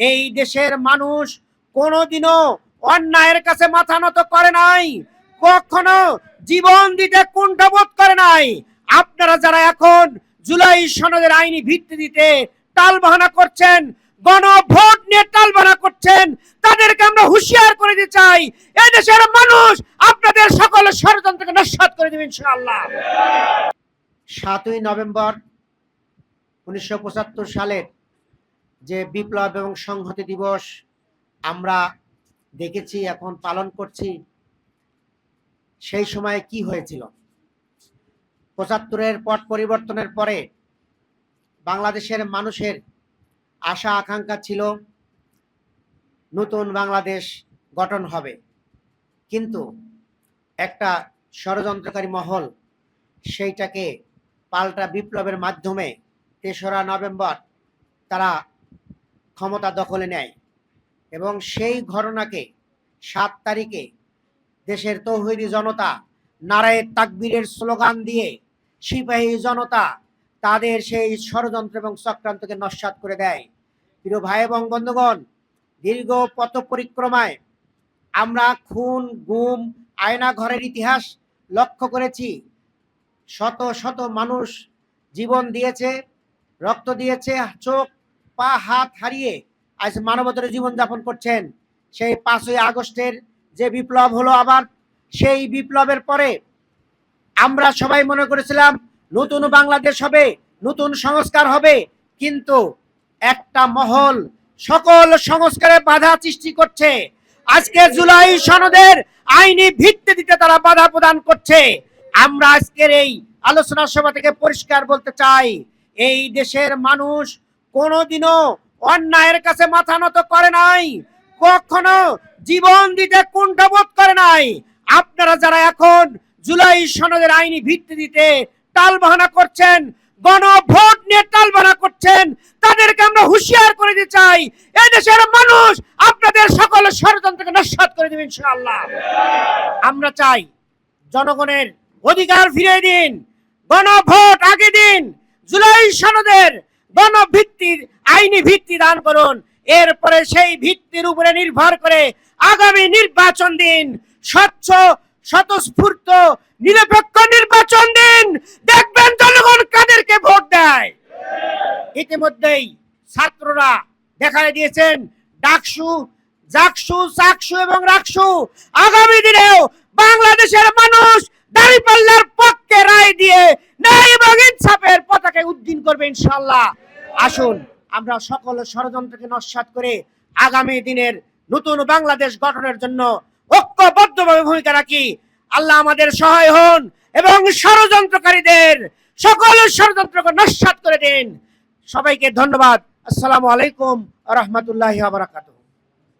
এই দেশের মানুষ কোনোদিনও অন্যায়ের কাছে মাথা নত করে নাই, কখনো জীবন দিতে কুণ্ঠবোধ করে নাই। আপনারা যারা এখন জুলাই সনদের আইনি ভিত্তি দিতে টাল বাহানা করছেন, গণভোট নিয়ে টাল বাহানা করছেন, তাদেরকে আমরা হুঁশিয়ার করে দিতে চাই। এই দেশের মানুষ আপনাদের সকল ষড়যন্ত্রকে নস্বাত করে দেবেন ইনশাআল্লাহ। সাতই নভেম্বর উনিশশো পঁচাত্তর সালের যে বিপ্লব এবং সংহতি দিবস আমরা দেখেছি, এখন পালন করছি, সেই সময়ে কি হয়েছিল? পঁচাত্তরের পট পরিবর্তনের পরে বাংলাদেশের মানুষের আশা, আকাঙ্ক্ষা ছিল নতুন বাংলাদেশ গঠন হবে। কিন্তু একটা ষড়যন্ত্রকারী মহল সেইটাকে পাল্টা বিপ্লবের মাধ্যমে তেসরা নভেম্বর তারা ক্ষমতা দখলে নেয় এবং সেই ঘটনাকে সাত তারিখে দেশের তৌহিদি জনতা নারায়ের তাকবীরের স্লোগান দিয়ে সিপাহী জনতা তাদের সেই ষড়যন্ত্র এবং চক্রান্তকে নস্বাত করে দেয়। প্রিয় ভাই এবং বন্ধুগণ, দীর্ঘ পথ পরিক্রমায় আমরা খুন, গুম, আয়না ঘরের ইতিহাস লক্ষ্য করেছি। শত শত মানুষ জীবন দিয়েছে, রক্ত দিয়েছে, চোখ পা হাত হারিয়ে আজ মানবতার জীবন যাপন করছেন। সেই পাঁচই আগস্টের যে বিপ্লব হলো আবার, সেই বিপ্লবের পরে আমরা সবাই মনে করেছিলাম, নতুন বাংলাদেশ হবে, নতুন সংস্কার হবে, কিন্তু একটা মহল সকল সংস্কারে বাধা সৃষ্টি করছে। আজকে জুলাই সনদের আইনি ভিত্তি দিতে তারা বাধা প্রদান করছে। আমরা আজকের এই আলোচনা সভা থেকে পরিষ্কার বলতে চাই, এই দেশের মানুষ কোনোদিনও অন্যায়ের কাছে মাথা নত করে নাই। কখনো জীবন দিতে কুণ্ঠবোধ করে নাই। আপনারা যারা এখন জুলাই সনদের আইনি ভিত্তি দিতে টাল বাহানা করছেন গণ ভোট নিয়ে টাল বাহানা করছেন, তাদেরকে আমরা হুঁশিয়ার করে দিতে চাই। দেশের মানুষ আপনাদের সকল ষড়যন্ত্রকে নস্বাত করে দেবেন ইনশাআল্লাহ। আমরা চাই জনগণের অধিকার ফিরিয়ে দিন, গণভোট আগে দিন, জুলাই সনদের গণভিত্তির আইনি ভিত্তি দান করুন। এরপরে সেই ভিত্তির উপরে নির্ভর করে আগামী নির্বাচন দিন, স্বচ্ছ, স্বতঃস্ফূর্ত, নিরপেক্ষ নির্বাচন দিন। দেখবেন জনগণ কাদেরকে ভোট দেয়। ইতিমধ্যেই ছাত্ররা দেখা দিয়েছেন ডাকসু, জাকসু, চাকসু এবং রাকসু। আগামী দিনেও বাংলাদেশের মানুষ দাঁড়িপাল্লার পক্ষে রায় দিয়ে ন্যায় এবং ইনসাফের পতাকা উদ্দিন করবে ইনশাল্লাহ আসুন। আমরা সকল ষড়যন্ত্রকে নস্বাত করে আগামী দিনের নতুন বাংলাদেশ গঠনের জন্য ঐক্যবদ্ধভাবে ভূমিকা রাখি। আল্লাহ আমাদের সহায় হন এবং ষড়যন্ত্রকারীদের সকল ষড়যন্ত্রকে নস্বাত করে দিন। সবাইকে ধন্যবাদ। আসসালামু আলাইকুম রহমতুল্লাহ বারাকাতুহ।